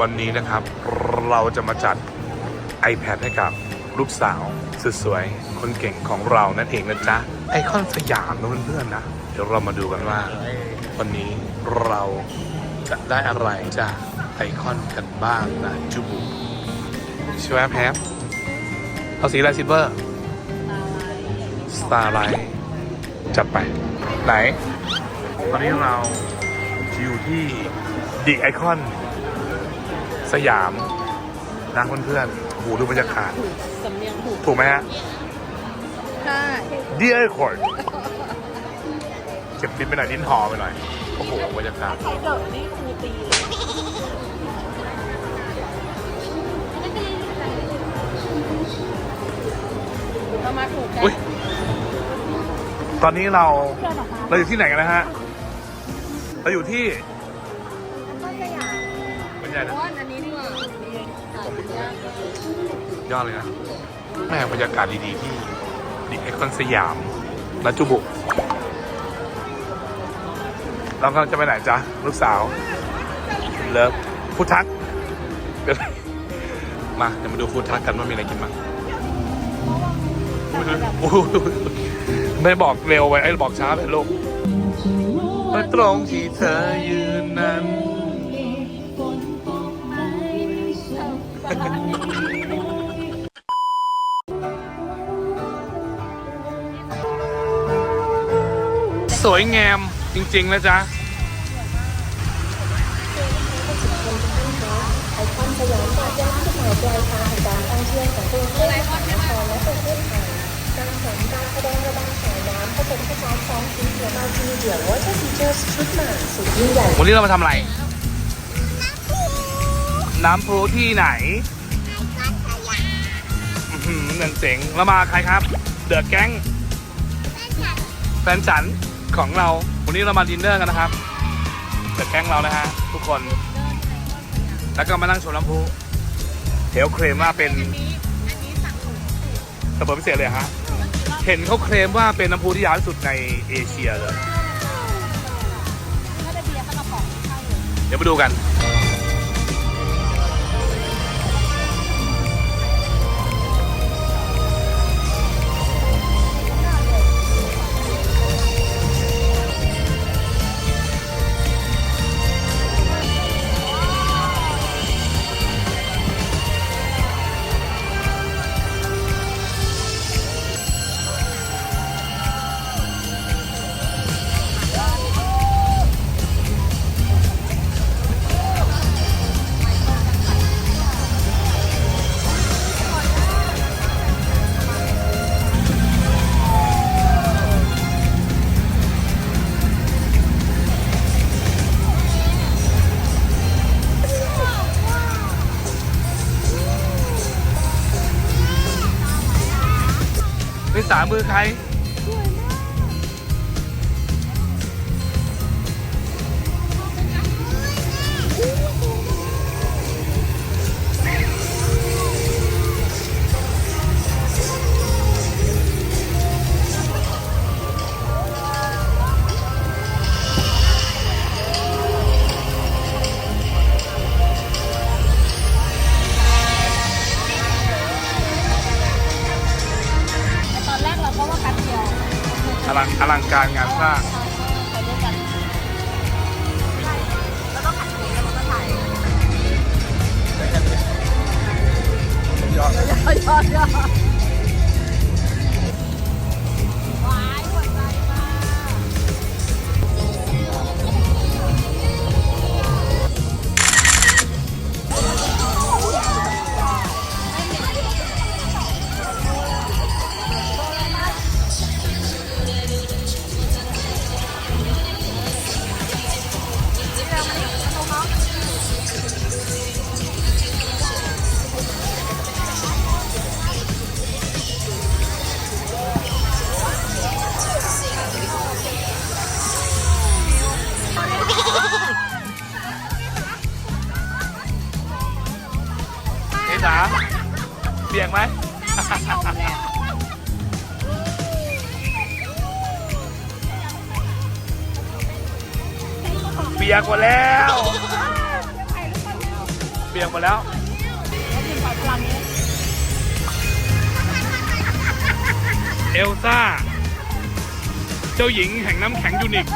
วันนี้นะครับเราจะมาจัด iPad ให้กับลูกสาวสุดสวยคนเก่งของเรานั่นเองนะจ๊ะ ไอคอนสยามนะเพื่อนๆนะ เดี๋ยวเรามาดูกันว่า วันนี้เราจะได้อะไรจากไอคอนกันบ้างนะจูบุชวแพบเอาสีอะไรซิเวอร์สตาร์ไลท์จัดไป ไหน ตอนนี้เราอยู่ที่ดีไอคอน สยามนะเพื่อนๆโอ้โหดูบรรยากาศสำเนียงถูกถูกไหมฮะ ใช่ดีไอคอนเก็บลิ้นไปหน่อยลิ้นหอไปหน่อย โอ้โหบรรยากาศใครเดอะนี่ครูตีเลยเรามาถูกกันอุ๊ย ตอนนี้เรา เดินออกมาเราอยู่ที่ไหนกันนะฮะ เราอยู่ที่ก็สยามบรรยากาศเพราะว่าอันนี้ดีกว่าหาดู ยอดเลยนะแม่บรรยากาศดี ๆ ที่ดีไอคอนสยามนะจูบุเรากำลังจะไปไหนจ๊ะ ลูกสาว เลิฟฟูทักมา เดี๋ยวมาดูฟูทักกันว่ามีอะไรกินบ้างไม่บอกเร็วไปไอ้บอกช้าไปลูกตรงที่เธอยืนนั้น ค์การแสดงระบายสายน้ำผสมผสานสองสีและมัลติมีเดียวอเตอร์ฟีเจอร์ชุดใหม่สุดยิ่งใหญ่วันนี้เรามาทำอะไร น้ำพุที่ไหนอื้อหือนั่นเจ๋งแล้วมาใครครับ เดอะแก๊งแฟนฉัน ของเรา วันนี้เรามาดินเนอร์กันนะครับเกิดแก๊งเรานะฮะทุกคน แล้วก็มานั่งชมลำพูเทลเคลมว่าเป็นสเปอร์พิเศษเลยฮะ เห็นเขาเคลมว่าเป็นน้ำพูที่ยาวที่สุดในเอเชียเลยเบียร์สักกระป๋องเข้าเลยเดี๋ยวมาดูกัน เป็นสามือใคร อลังการงานสร้างแล้วก็ขัดหูแล้วมันก็ถ่ายยอดยอดยอด ปียกหมดแล้ว เปียกหมดแล้ว เอลซ่า เจ้าหญิงแห่งน้ำแข็งยูนิค